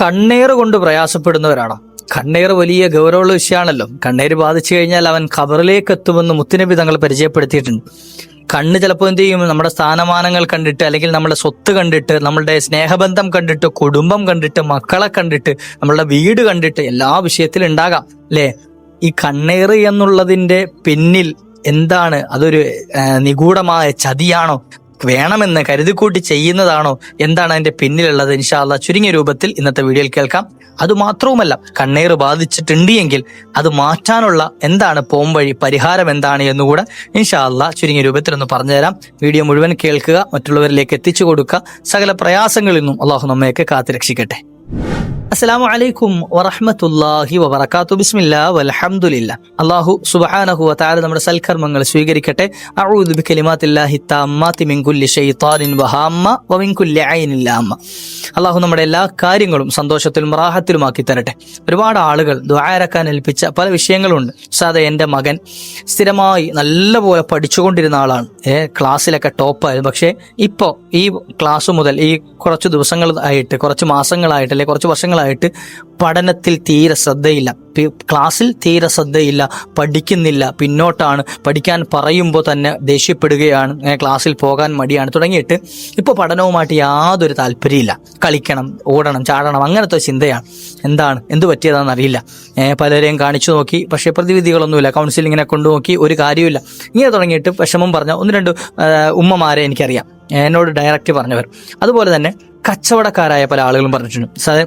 കണ്ണേറ് കൊണ്ട് പ്രയാസപ്പെടുന്നവരാണ്. കണ്ണീർ വലിയ ഗൗരവമുള്ള വിഷയമാണല്ലോ. കണ്ണേര് ബാധിച്ചു കഴിഞ്ഞാൽ അവൻ ഖബറിലേക്ക് എത്തുമെന്ന് മുത്തുനബി തങ്ങൾ പരിചയപ്പെടുത്തിയിട്ടുണ്ട്. കണ്ണ് ചിലപ്പോൾ എന്ത് ചെയ്യും? നമ്മുടെ സ്ഥാനമാനങ്ങൾ കണ്ടിട്ട് അല്ലെങ്കിൽ നമ്മുടെ സ്വത്ത് കണ്ടിട്ട് നമ്മളുടെ സ്നേഹബന്ധം കണ്ടിട്ട് കുടുംബം കണ്ടിട്ട് മക്കളെ കണ്ടിട്ട് നമ്മളുടെ വീട് കണ്ടിട്ട് എല്ലാ വിഷയത്തിലും ഉണ്ടാകാം. അല്ലേ? ഈ കണ്ണേറ് എന്നുള്ളതിന്റെ പിന്നിൽ എന്താണ്? അതൊരു നിഗൂഢമായ ചതിയാണോ? വേണമെന്ന് കരുതിക്കൂട്ടി ചെയ്യുന്നതാണോ? എന്താണ് അതിന്റെ പിന്നിലുള്ളത്? ഇൻഷാല്ല ചുരുങ്ങിയ രൂപത്തിൽ ഇന്നത്തെ വീഡിയോയിൽ കേൾക്കാം. അത് മാത്രവുമല്ല കണ്ണീർ ബാധിച്ചിട്ടുണ്ട് എങ്കിൽ അത് മാറ്റാനുള്ള എന്താണ് പോംവഴി പരിഹാരം എന്താണ് എന്നുകൂടെ ഇൻഷാല്ല ചുരുങ്ങിയ രൂപത്തിൽ ഒന്ന് പറഞ്ഞുതരാം. വീഡിയോ മുഴുവൻ കേൾക്കുക മറ്റുള്ളവരിലേക്ക് എത്തിച്ചു കൊടുക്കുക. സകല പ്രയാസങ്ങളിൽ നിന്നും അള്ളാഹു നമ്മയൊക്കെ കാത്തുരക്ഷിക്കട്ടെ. അസ്സലാമു അലൈക്കും വറഹമത്തല്ലാഹി വബർക്കാത്തു ബിസ്മില്ല വലഹമുല്ല അള്ളാഹു സുബ്ഹാനഹു വതആല നമ്മുടെ സൽക്കർമ്മങ്ങൾ സ്വീകരിക്കട്ടെ. വഹാമ്മ അല്ലാഹു നമ്മുടെ എല്ലാ കാര്യങ്ങളും സന്തോഷത്തിലും റാഹത്തിലുമാക്കി തരട്ടെ. ഒരുപാട് ആളുകൾ ദ്വാരക്കാൻ ഏൽപ്പിച്ച പല വിഷയങ്ങളുണ്ട്. സാധാ എന്റെ മകൻ സ്ഥിരമായി നല്ലപോലെ പഠിച്ചുകൊണ്ടിരുന്ന ആളാണ്. ഏ ക്ലാസ്സിലൊക്കെ ടോപ്പായിരുന്നു. പക്ഷേ ഇപ്പോൾ ഈ ക്ലാസ് മുതൽ ഈ കുറച്ച് ദിവസങ്ങളായിട്ട് കുറച്ച് മാസങ്ങളായിട്ട് അല്ലെങ്കിൽ കുറച്ച് വർഷങ്ങളായിട്ട് പഠനത്തിൽ തീരെ ശ്രദ്ധയില്ല. ക്ലാസ്സിൽ തീരെ ശ്രദ്ധയില്ല. പഠിക്കുന്നില്ല. പിന്നോട്ടാണ്. പഠിക്കാൻ പറയുമ്പോൾ തന്നെ ദേഷ്യപ്പെടുകയാണ്. ക്ലാസ്സിൽ പോകാൻ മടിയാണ്. തുടങ്ങിയിട്ട് ഇപ്പോൾ പഠനവുമായിട്ട് യാതൊരു താല്പര്യമില്ല കളിക്കണം ഓടണം ചാടണം അങ്ങനത്തെ ചിന്തയാണ്. എന്താണ്? എന്ത് പറ്റിയതാണെന്ന് അറിയില്ല. പലരെയും കാണിച്ചു നോക്കി. പക്ഷേ പ്രതിവിധികളൊന്നുമില്ല. കൗൺസിലിങ്ങിനെ കൊണ്ടുനോക്കി ഒരു കാര്യമില്ല ഇങ്ങനെ തുടങ്ങിയിട്ട് വിഷമം പറഞ്ഞ ഒന്ന് രണ്ട് ഉമ്മമാരെ എനിക്കറിയാം. എന്നോട് ഡയറക്റ്റ് പറഞ്ഞവർ. അതുപോലെ തന്നെ കച്ചവടക്കാരായ പല ആളുകളും പറഞ്ഞിട്ടുണ്ട്. സാറേ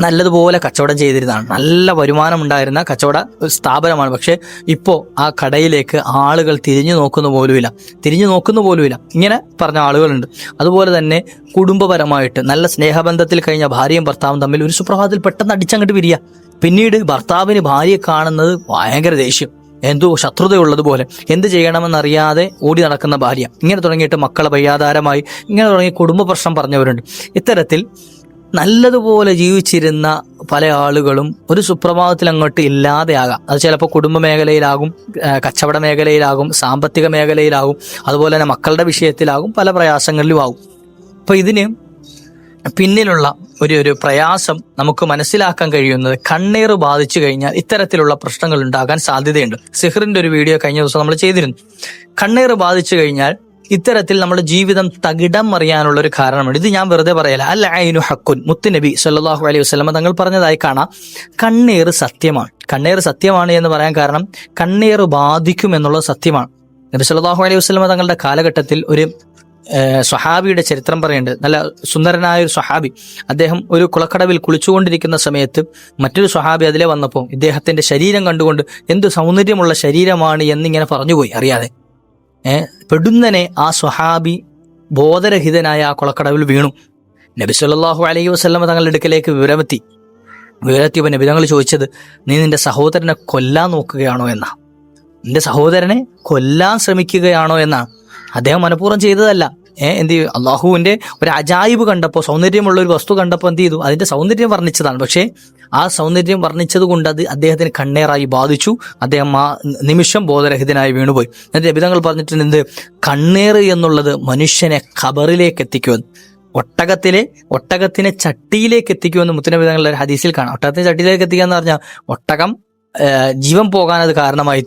നല്ലതുപോലെ കച്ചവടം ചെയ്തിരുന്നതാണ് നല്ല വരുമാനം ഉണ്ടായിരുന്ന കച്ചവട സ്ഥാപനമാണ്. പക്ഷേ ഇപ്പോൾ ആ കടയിലേക്ക് ആളുകൾ തിരിഞ്ഞു നോക്കുന്ന പോലുമില്ല. തിരിഞ്ഞു നോക്കുന്ന പോലുമില്ല. ഇങ്ങനെ പറഞ്ഞ ആളുകളുണ്ട്. അതുപോലെ തന്നെ കുടുംബപരമായിട്ട് നല്ല സ്നേഹബന്ധത്തിൽ കഴിഞ്ഞ ഭാര്യയും ഭർത്താവും തമ്മിൽ ഒരു സുപ്രഭാതത്തിൽ പെട്ടെന്ന് അടിച്ചങ്ങോട്ട് പിരിയ. പിന്നീട് ഭർത്താവിന് ഭാര്യയെ കാണുന്നത് ഭയങ്കര ദേഷ്യം. എന്തോ ശത്രുതയുള്ളതുപോലെ. എന്ത് ചെയ്യണമെന്നറിയാതെ ഓടി നടക്കുന്ന ഭാര്യ. ഇങ്ങനെ തുടങ്ങിയിട്ട് മക്കളെ പയ്യാധാരമായി ഇങ്ങനെ തുടങ്ങി കുടുംബ പ്രശ്നം പറഞ്ഞവരുണ്ട്. ഇത്തരത്തിൽ നല്ലതുപോലെ ജീവിച്ചിരുന്ന പല ആളുകളും ഒരു സുപ്രഭാതത്തിൽ അങ്ങോട്ട് ഇല്ലാതെയാകാം. അത് ചിലപ്പോൾ കുടുംബ മേഖലയിലാകും കച്ചവട മേഖലയിലാകും സാമ്പത്തിക മേഖലയിലാകും അതുപോലെ തന്നെ മക്കളുടെ വിഷയത്തിലാകും പല പ്രയാസങ്ങളിലും ആകും അപ്പോൾ ഇതിന് പിന്നിലുള്ള ഒരു ഒരു പ്രയാസം നമുക്ക് മനസ്സിലാക്കാൻ കഴിയുന്നത് കണ്ണീർ ബാധിച്ചു കഴിഞ്ഞാൽ ഇത്തരത്തിലുള്ള പ്രശ്നങ്ങൾ ഉണ്ടാകാൻ സാധ്യതയുണ്ട്. സിഹറിന്റെ ഒരു വീഡിയോ കഴിഞ്ഞ ദിവസം നമ്മൾ ചെയ്തിരുന്നു. കണ്ണീർ ബാധിച്ചു കഴിഞ്ഞാൽ ഇത്തരത്തിൽ നമ്മുടെ ജീവിതം തകിടം മറിയാനുള്ള ഒരു കാരണമുണ്ട് ഇത് ഞാൻ വെറുതെ പറയല. അൽ അയിനു ഹക്കുൻ. മുത്തുനബി സല്ലാഹു അലൈഹി വസ്ലമ തങ്ങൾ പറഞ്ഞതായി കാണാം. കണ്ണീർ സത്യമാണ്. കണ്ണീർ സത്യമാണ് എന്ന് പറയാൻ കാരണം കണ്ണീർ ബാധിക്കും എന്നുള്ളത് സത്യമാണ്. നബി സല്ലാഹു അലൈഹി വസ്ലമ തങ്ങളുടെ കാലഘട്ടത്തിൽ ഒരു സ്വഹാബിയുടെ ചരിത്രം പറയുന്നുണ്ട്. നല്ല സുന്ദരനായ ഒരു സ്വഹാബി. അദ്ദേഹം ഒരു കുളക്കടവിൽ കുളിച്ചുകൊണ്ടിരിക്കുന്ന സമയത്ത് മറ്റൊരു സ്വഹാബി അതിലെ വന്നപ്പോൾ ഇദ്ദേഹത്തിന്റെ ശരീരം കണ്ടുകൊണ്ട് എന്ത് സൗന്ദര്യമുള്ള ശരീരമാണ് എന്നിങ്ങനെ പറഞ്ഞുപോയി അറിയാതെ. പെടുന്നനെ ആ സ്വഹാബി ബോധരഹിതനായ ആ കുളക്കടവിൽ വീണു. നബി സല്ലാഹു അലൈഹി വസല്ലമ തങ്ങളുടെ അടുക്കലേക്ക് വിവരമെത്തി. വിവരത്തിയപ്പോൾ നബി തങ്ങൾ ചോദിച്ചത് നീ നിന്റെ സഹോദരനെ കൊല്ലാൻ നോക്കുകയാണോ എന്നാ? നിന്റെ സഹോദരനെ കൊല്ലാൻ ശ്രമിക്കുകയാണോ എന്നാ? അദ്ദേഹം മനഃപൂർവം ചെയ്തതല്ല. എന്ത് ചെയ്യും? അള്ളാഹുവിന്റെ ഒരു അജായിബ് കണ്ടപ്പോൾ സൗന്ദര്യമുള്ള ഒരു വസ്തു കണ്ടപ്പോൾ എന്ത് ചെയ്തു? അതിന്റെ സൗന്ദര്യം വർണിച്ചതാണ്. പക്ഷേ ആ സൗന്ദര്യം വർണിച്ചത് കൊണ്ട് അത് അദ്ദേഹത്തിന് കണ്ണേറായി ബാധിച്ചു. അദ്ദേഹം ആ നിമിഷം ബോധരഹിതനായി വീണുപോയി. എന്നിട്ട് രബിതങ്ങൾ പറഞ്ഞിട്ടുണ്ട് എന്ത് കണ്ണേറ് എന്നുള്ളത് മനുഷ്യനെ ഖബറിലേക്ക് എത്തിക്കുമെന്ന് ഒട്ടകത്തിലെ ഒട്ടകത്തിനെ ചട്ടിയിലേക്ക് എത്തിക്കുമെന്ന് മുത്തനബിതങ്ങളുടെ ഒരു ഹദീസിൽ കാണാം. ഒട്ടകത്തിനെ ചട്ടിയിലേക്ക് എത്തിക്കുക എന്ന് പറഞ്ഞാൽ ഒട്ടകം ജീവൻ പോകാൻ അത് കാരണമായി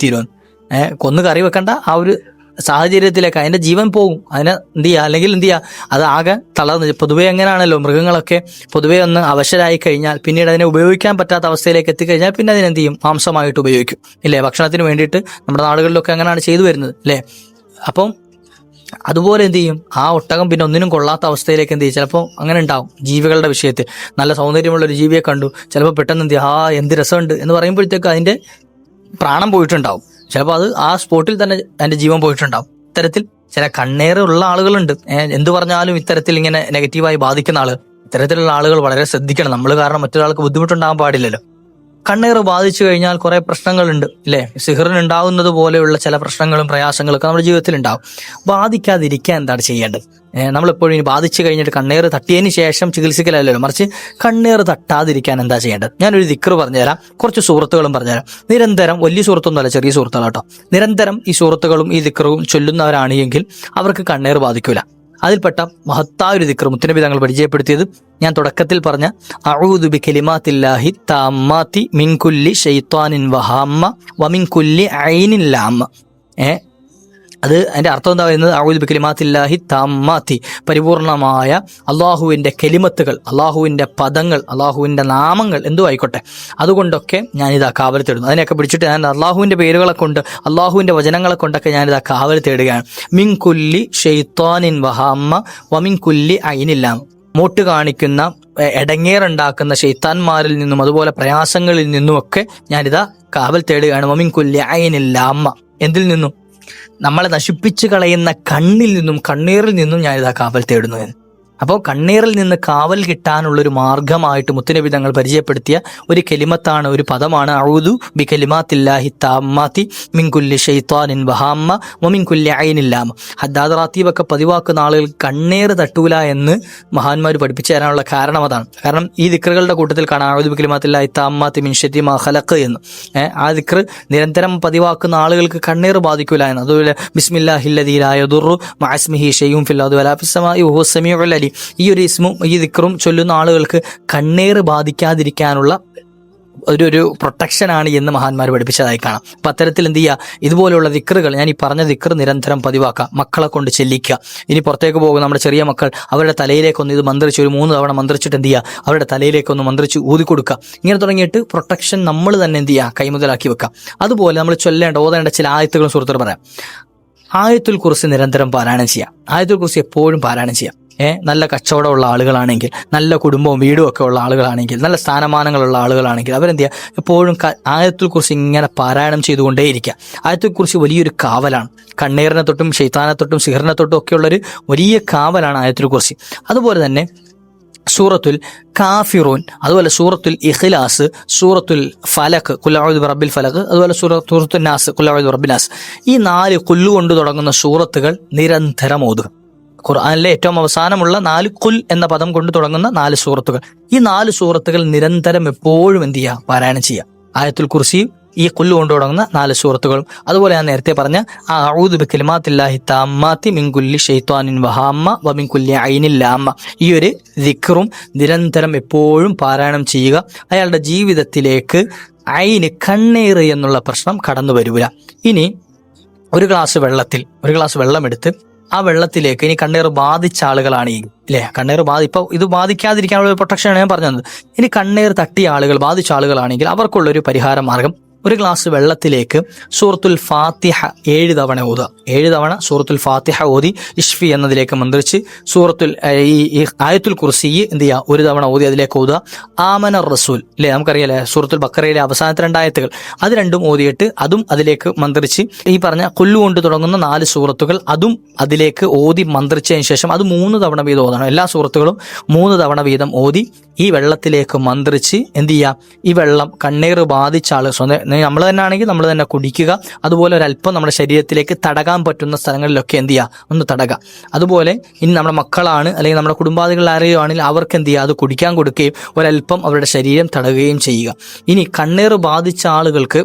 ഏഹ് കൊന്നു കറി വെക്കണ്ട ആ ഒരു സാഹചര്യത്തിലേക്ക് അതിന്റെ ജീവൻ പോകും. അതിനെ എന്ത് ചെയ്യുക അല്ലെങ്കിൽ എന്ത് ചെയ്യുക അത് ആകെ തളർന്ന്. പൊതുവെ എങ്ങനെയാണല്ലോ മൃഗങ്ങളൊക്കെ പൊതുവെ ഒന്ന് അവശരായി കഴിഞ്ഞാൽ പിന്നീട് അതിനെ ഉപയോഗിക്കാൻ പറ്റാത്ത അവസ്ഥയിലേക്ക് എത്തിക്കഴിഞ്ഞാൽ പിന്നെ അതിനെ എന്ത് ചെയ്യും? മാംസമായിട്ട് ഉപയോഗിക്കും. ഇല്ലേ? ഭക്ഷണത്തിന് വേണ്ടിയിട്ട് നമ്മുടെ നാടുകളിലൊക്കെ അങ്ങനെയാണ് ചെയ്തു വരുന്നത്. അല്ലേ അപ്പം അതുപോലെ എന്ത് ചെയ്യും? ആ ഒട്ടകം പിന്നെ ഒന്നിനും കൊള്ളാത്ത അവസ്ഥയിലേക്ക് എന്ത് ചെയ്യും? ചിലപ്പോൾ അങ്ങനെ ഉണ്ടാവും ജീവികളുടെ വിഷയത്തിൽ. നല്ല സൗന്ദര്യമുള്ള ഒരു ജീവിയെ കണ്ടു. ചിലപ്പോൾ പെട്ടെന്ന് എന്ത് ചെയ്യും? ആ എന്ത് രസമുണ്ട് എന്ന് പറയുമ്പോഴത്തേക്ക് അതിന്റെ പ്രാണം പോയിട്ടുണ്ടാവും. ചിലപ്പോൾ അത് ആ സ്പോട്ടിൽ തന്നെ എന്റെ ജീവൻ പോയിട്ടുണ്ടാവും. ഇത്തരത്തിൽ ചില കണ്ണേറുള്ള ആളുകളുണ്ട്. എന്ത് പറഞ്ഞാലും ഇത്തരത്തിൽ ഇങ്ങനെ നെഗറ്റീവായി ബാധിക്കുന്ന ആൾ. ഇത്തരത്തിലുള്ള ആളുകൾ വളരെ ശ്രദ്ധിക്കണം. നമ്മൾ കാരണം മറ്റൊരാൾക്ക് ബുദ്ധിമുട്ടുണ്ടാകാൻ പാടില്ലല്ലോ. കണ്ണീർ ബാധിച്ചു കഴിഞ്ഞാൽ കുറെ പ്രശ്നങ്ങളുണ്ട് ഇല്ലേ? സിഹറിന് ഉണ്ടാവുന്നത് പോലെയുള്ള ചില പ്രശ്നങ്ങളും പ്രയാസങ്ങളും ഒക്കെ നമ്മുടെ ജീവിതത്തിൽ ഉണ്ടാവും ബാധിക്കാതിരിക്കാൻ എന്താണ് ചെയ്യേണ്ടത്? നമ്മളെപ്പോഴും ബാധിച്ചു കഴിഞ്ഞിട്ട് കണ്ണീർ തട്ടിയതിന് ശേഷം ചികിത്സിക്കലല്ലല്ലോ. മറിച്ച് കണ്ണീർ തട്ടാതിരിക്കാൻ എന്താ ചെയ്യേണ്ടത്? ഞാനൊരു ദിക്കർ പറഞ്ഞുതരാം. കുറച്ച് സുഹൃത്തുക്കളും പറഞ്ഞുതരാം. നിരന്തരം വലിയ സുഹൃത്തൊന്നുമല്ല ചെറിയ സുഹൃത്തുക്കൾ കേട്ടോ നിരന്തരം ഈ സുഹൃത്തുക്കളും ഈ ദിക്കറും ചൊല്ലുന്നവരാണെങ്കിൽ അവർക്ക് കണ്ണീർ ബാധിക്കൂല. അതിൽപ്പെട്ട മഹത്തായ ഒരു ദിക്ർ മുത്തനബി തങ്ങൾ പരിചയപ്പെടുത്തിയത്. ഞാൻ തുടക്കത്തിൽ പറഞ്ഞ അഊദു ബി കലിമാത്തില്ലാഹി താമ്മാത്തി മിൻ കുല്ലി ഷൈത്വാനിൻ വഹാമ്മ വമിൻകുല്ലി ഐനിൻ ലാമ്മ. ഏ അത് അതിന്റെ അർത്ഥം എന്താ പറയുന്നത്? അഊദു ബിക്കലിമാത്തില്ലാഹി തമ്മാത്തി. പരിപൂർണമായ അള്ളാഹുവിന്റെ കെലിമത്തുകൾ അള്ളാഹുവിന്റെ പദങ്ങൾ അള്ളാഹുവിന്റെ നാമങ്ങൾ എന്തു ആയിക്കോട്ടെ. അതുകൊണ്ടൊക്കെ ഞാനിതാ കാവൽ തേടുന്നു അതിനെയൊക്കെ പിടിച്ചിട്ട് ഞാൻ അള്ളാഹുവിന്റെ പേരുകളെ കൊണ്ട് അള്ളാഹുവിന്റെ വചനങ്ങളെ കൊണ്ടൊക്കെ ഞാനിതാ കാവൽ തേടുകയാണ് മിൻ കുല്ലി ഷെയ്ത്താനിൻ വഹാമ്മ വമിൻ കുല്ലി ഐനില്ലാം മൂട്ട് കാണിക്കുന്ന എടങ്ങേറുണ്ടാക്കുന്ന ഷെയ്ത്താന്മാരിൽ നിന്നും അതുപോലെ പ്രയാസങ്ങളിൽ നിന്നുമൊക്കെ ഞാനിതാ കാവൽ തേടുകയാണ് വമിൻകുല്ലി കുല്ലി ഐനില്ല അമ്മ. എന്തിൽ നിന്നും? നമ്മളെ നശിപ്പിച്ചു കളയുന്ന കണ്ണിൽ നിന്നും കണ്ണീറിൽ നിന്നും ഞാനിതാ കാവൽ തേടുന്നു എന്ന്. അപ്പോൾ കണ്ണീറിൽ നിന്ന് കാവൽ കിട്ടാനുള്ള ഒരു മാർഗമായിട്ട് മുത്തുനബി തങ്ങൾ പരിചയപ്പെടുത്തിയ ഒരു കെലിമത്താണ് ഒരു പദമാണ്. അഴുതു ബി കെലിമാത്തില്ലാഹി താമ്മാത്തി മിൻകുല്ലി ഷെയ്ത്താനിൻ വഹാമ്മ മൊമിൻകുല്ലി അയിനില്ലാമ. ഹദ്ദാദ് റാത്തീബൊക്കെ പതിവാക്കുന്ന ആളുകൾ കണ്ണീർ തട്ടൂല എന്ന് മഹാന്മാർ പഠിപ്പിച്ചു തരാനുള്ള കാരണം അതാണ്. കാരണം ഈ ദിക്റുകളുടെ കൂട്ടത്തിൽ കാണാം അഴുതു ബി കലിമാത്തില്ലാഹി താമ്മാത്തി മിൻ മഹലക്ക് എന്ന്. ആ ദിക്ർ നിരന്തരം പതിവാക്കുന്ന ആളുകൾക്ക് കണ്ണീർ ബാധിക്കൂല എന്ന്. അതുപോലെ ബിസ്മില്ലാഹില്ലദീലായദുറു മാസ്മിഹി ഷെയ്യും ഫിൽ വലാഫിസമായി ഫിസ്സമായി വഹുവ അലീം ഈ ഒരു ഇസ്മും ഈ ദിക്റും ചൊല്ലുന്ന ആളുകൾക്ക് കണ്ണീർ ബാധിക്കാതിരിക്കാനുള്ള ഒരു ഒരു പ്രൊട്ടക്ഷൻ ആണ് എന്ന് മഹാന്മാർ പഠിപ്പിച്ചതായി കാണാം. അപ്പം അത്തരത്തിൽ എന്ത് ചെയ്യുക ഇതുപോലെയുള്ള ദിക്റുകൾ ഞാൻ ഈ പറഞ്ഞ ദിക്ർ നിരന്തരം പതിവാക്കുക മക്കളെ കൊണ്ട് ചെല്ലിക്കുക. ഇനി പുറത്തേക്ക് പോകുന്ന നമ്മുടെ ചെറിയ മക്കൾ അവരുടെ തലയിലേക്കൊന്ന് ഇത് മന്ത്രിച്ച് ഒരു മൂന്ന് തവണ മന്ത്രിച്ചിട്ട് എന്ത് ചെയ്യുക? അവരുടെ തലയിലേക്കൊന്ന് മന്ത്രിച്ച് ഊതി കൊടുക്കുക. ഇങ്ങനെ തുടങ്ങിയിട്ട് പ്രൊട്ടക്ഷൻ നമ്മൾ തന്നെ എന്ത് ചെയ്യുക? കൈമുതലാക്കി വെക്കുക. അതുപോലെ നമ്മൾ ചൊല്ലേണ്ട ഓതേണ്ട ചില ആയത്തുകളും സുഹൃത്തുക്കൾ പറയാം. ആയത്തുൽ കുറിച്ച് നിരന്തരം പാരായണം ചെയ്യാം. ആയത്തുൽ കുറിച്ച് എപ്പോഴും പാരായണം ചെയ്യാം. ഏഹ് നല്ല കച്ചവടമുള്ള ആളുകളാണെങ്കിൽ നല്ല കുടുംബവും വീടും ഒക്കെ ഉള്ള ആളുകളാണെങ്കിൽ നല്ല സ്ഥാനമാനങ്ങളുള്ള ആളുകളാണെങ്കിൽ അവരെന്ത് ചെയ്യുക എപ്പോഴും ആയത്തെക്കുറിച്ച് ഇങ്ങനെ പാരായണം ചെയ്തുകൊണ്ടേയിരിക്കുക. ആയത്തെക്കുറിച്ച് വലിയൊരു കാവലാണ്. കണ്ണീറിനെ തൊട്ടും ശൈത്താനെ തൊട്ടും സിഹറിനെ തൊട്ടും ഒക്കെയുള്ളൊരു വലിയ കാവലാണ് ആയത്തുൽ കുറിച്ച് അതുപോലെ തന്നെ സൂറത്തുൽ കാഫിറൂൻ അതുപോലെ സൂറത്തുൽ ഇഖ്ലാസ് സൂറത്തുൽ ഫലക്ക് കുല്ലാവുദ് റബ്ബിൽ ഫലക്ക് അതുപോലെ സൂറ സൂറത്തുൽ നാസ് കുല്ലാഹുദ് റബ്ബിൽ നാസ്. ഈ നാല് കൊല്ലുകൊണ്ട് തുടങ്ങുന്ന സൂറത്തുകൾ നിരന്തരം ഓതുക. ഖുർആനിലെ ഏറ്റവും അവസാനമുള്ള നാല് കുൽ എന്ന പദം കൊണ്ട് തുടങ്ങുന്ന നാല് സൂറത്തുകൾ. ഈ നാല് സൂറത്തുകൾ നിരന്തരം എപ്പോഴും എന്ത് ചെയ്യുക? പാരായണം ചെയ്യുക. ആയത്തുൽ കുർസിയും ഈ കുല്ലു കൊണ്ട് തുടങ്ങുന്ന നാല് സൂറത്തുകളും. അതുപോലെ ഞാൻ നേരത്തെ പറഞ്ഞ ഔദു ഈ ഒരു ദിക്റും നിരന്തരം എപ്പോഴും പാരായണം ചെയ്യുക. അയാളുടെ ജീവിതത്തിലേക്ക് ഐന് കണ്ണേറ് എന്നുള്ള പ്രശ്നം കടന്നു വരില്ല ഇനി ഒരു ഗ്ലാസ് വെള്ളത്തിൽ ഒരു ഗ്ലാസ് വെള്ളമെടുത്ത് ആ വെള്ളത്തിലേക്ക് ഇനി കണ്ണീർ ബാധിച്ച ആളുകളാണ് ഈ അല്ലേ കണ്ണീർ ബാധി ഇപ്പൊ ഇത് ബാധിക്കാതിരിക്കാനുള്ള ഒരു പ്രൊട്ടക്ഷനാണ് ഞാൻ പറഞ്ഞത്. ഇനി കണ്ണീർ തട്ടിയ ആളുകൾ ബാധിച്ച ആളുകളാണെങ്കിൽ അവർക്കുള്ള ഒരു പരിഹാര മാർഗം ഒരു ഗ്ലാസ് വെള്ളത്തിലേക്ക് സൂറത്തുൽ ഫാത്തിഹ ഏഴ് തവണ ഓതുക. ഏഴ് തവണ സൂറത്തുൽ ഫാത്തിഹ ഓതി ഇഷ്ഫി എന്നതിലേക്ക് മന്ത്രിച്ച് സൂറത്തുൽ ഈ ആയത്തുൽ കുർസി എന്ത് ചെയ്യുക ഒരു തവണ ഓതി അതിലേക്ക് ഓതുക. ആമന റസൂൽ. അല്ലേ നമുക്കറിയാലേ സൂറത്തുൽ ബക്കറയിലെ അവസാനത്തെ രണ്ടായത്തുകൾ അത് രണ്ടും ഓതിയിട്ട് അതും അതിലേക്ക് മന്ത്രിച്ച് ഈ പറഞ്ഞ കൊല്ലു കൊണ്ട് തുടങ്ങുന്ന നാല് സൂറത്തുകൾ അതും അതിലേക്ക് ഓതി മന്ത്രിച്ചതിന് ശേഷം അത് മൂന്ന് തവണ വീതം ഓതണം. എല്ലാ സൂറത്തുകളും മൂന്ന് തവണ വീതം ഓതി ഈ വെള്ളത്തിലേക്ക് മന്ത്രിച്ച് എന്ത് ചെയ്യുക ഈ വെള്ളം കണ്ണീർ ബാധിച്ച ആൾ സ്വന്തം നമ്മൾ തന്നെ ആണെങ്കിൽ നമ്മൾ തന്നെ കുടിക്കുക. അതുപോലെ ഒരല്പം നമ്മുടെ ശരീരത്തിലേക്ക് തടകാൻ പറ്റുന്ന സ്ഥലങ്ങളിലൊക്കെ എന്ത് ചെയ്യുക ഒന്ന് തടക. അതുപോലെ ഇനി നമ്മുടെ മക്കളാണ് അല്ലെങ്കിൽ നമ്മുടെ കുടുംബാദികൾ ആരെയോ ആണെങ്കിൽ അവർക്ക് എന്ത് ചെയ്യുക അത് കുടിക്കാൻ കൊടുക്കുകയും ഒരല്പം അവരുടെ ശരീരം തടകുകയും ചെയ്യുക. ഇനി കണ്ണീർ ബാധിച്ച ആളുകൾക്ക്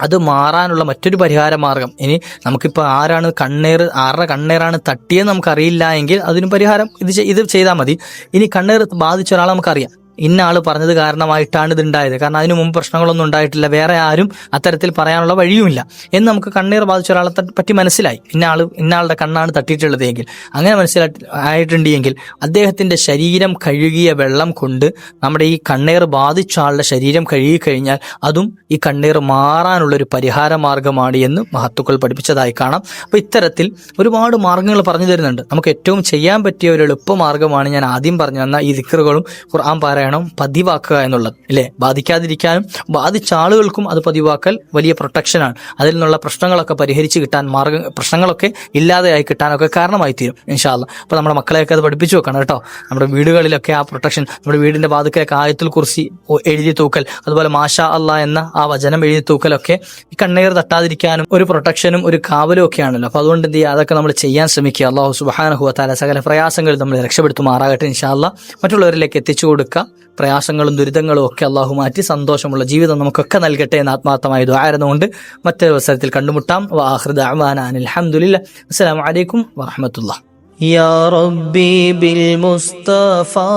അത് മാറാനുള്ള മറ്റൊരു പരിഹാര മാർഗം. ഇനി നമുക്കിപ്പോൾ ആരാണ് കണ്ണീർ ആരുടെ കണ്ണീറാണ് തട്ടിയെന്ന് നമുക്കറിയില്ല എങ്കിൽ അതിന് പരിഹാരം ഇത് ഇത് ചെയ്താൽ മതി. ഇനി കണ്ണീർ ബാധിച്ച ഒരാളെ നമുക്കറിയാം. ഇന്ന ആൾ പറഞ്ഞത് കാരണമായിട്ടാണ് ഇത് ഉണ്ടായത് കാരണം അതിനു മുമ്പ് പ്രശ്നങ്ങളൊന്നും ഉണ്ടായിട്ടില്ല. വേറെ ആരും അത്തരത്തിൽ പറയാനുള്ള വഴിയുമില്ല. എന്ന് നമുക്ക് കണ്ണീർ ബാധിച്ച ഒരാളെ പറ്റി മനസ്സിലായി. ഇന്ന ആൾ ഇന്ന ആളുടെ കണ്ണാണ് തട്ടിയിട്ടുള്ളത് എങ്കിൽ അങ്ങനെ മനസ്സിലായിട്ടുണ്ട് എങ്കിൽ ശരീരം കഴുകിയ വെള്ളം കൊണ്ട് നമ്മുടെ ഈ കണ്ണീർ ബാധിച്ച ആളുടെ ശരീരം കഴുകി കഴിഞ്ഞാൽ അതും ഈ കണ്ണീർ മാറാനുള്ള ഒരു പരിഹാര മാർഗമാണ് എന്ന് മഹത്തുക്കൾ പഠിപ്പിച്ചതായി കാണാം. അപ്പൊ ഇത്തരത്തിൽ ഒരുപാട് മാർഗങ്ങൾ പറഞ്ഞു തരുന്നുണ്ട്. നമുക്ക് ഏറ്റവും ചെയ്യാൻ പറ്റിയ ഒരു എളുപ്പ മാർഗമാണ് ഞാൻ ആദ്യം പറഞ്ഞു തന്ന ഈ ദിക്കറുകളും ഖുർആൻ പാരായണം പതിവാക്കുക എന്നുള്ളത് അല്ലേ ബാധിക്കാതിരിക്കാനും ബാധിച്ച ആളുകൾക്കും അത് പതിവാക്കൽ വലിയ പ്രൊട്ടക്ഷനാണ് അതിൽ നിന്നുള്ള പ്രശ്നങ്ങളൊക്കെ പരിഹരിച്ച് കിട്ടാൻ മാർഗ പ്രശ്നങ്ങളൊക്കെ ഇല്ലാതെയായി കിട്ടാനൊക്കെ കാരണമായി തീരും ഇൻഷാല്ല അപ്പോൾ നമ്മുടെ മക്കളെയൊക്കെ അത് പഠിപ്പിച്ചു വെക്കണം കേട്ടോ. നമ്മുടെ വീടുകളിലൊക്കെ ആ പ്രൊട്ടക്ഷൻ നമ്മുടെ വീടിന്റെ ബാധിക്കലൊക്കെ ആയത്തിൽ കുറിച്ച് എഴുതി തൂക്കൽ അതുപോലെ മാഷ അല്ല എന്ന ആ വചനം എഴുതി തൂക്കലൊക്കെ ഈ കണ്ണീർ തട്ടാതിരിക്കാനും ഒരു പ്രൊട്ടക്ഷനും ഒരു കാവലും ഒക്കെ ആണല്ലോ അപ്പോൾ അതുകൊണ്ട് എന്ത് ചെയ്യുക? അതൊക്കെ നമ്മൾ ചെയ്യാൻ ശ്രമിക്കുക. അള്ളാഹു സുബാനഹുവത്താല സകല പ്രയാസങ്ങൾ നമ്മൾ രക്ഷപ്പെടുത്തുമാറാകട്ടെ ഇൻഷാല്ല മറ്റുള്ളവരിലേക്ക് എത്തിച്ചു കൊടുക്കുക. പ്രയാസങ്ങളും ദുരിതങ്ങളും ഒക്കെ അള്ളാഹു മാറ്റി സന്തോഷമുള്ള ജീവിതം നമുക്കൊക്കെ നൽകട്ടെ എന്ന് ആത്മാർത്ഥമായി ദ്വാരുന്നുകൊണ്ട് മറ്റൊരു അവസരത്തിൽ കണ്ടുമുട്ടാം വാഹൃദ അമാന അനിൽ അലഹമുല്ല അസ്സലാമു അലൈക്കും വറഹമത്തുള്ള يا ربي بالمصطفى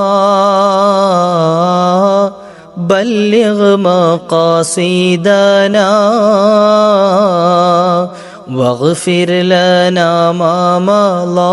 بلغ مقاصدنا واغفر لنا ما مضى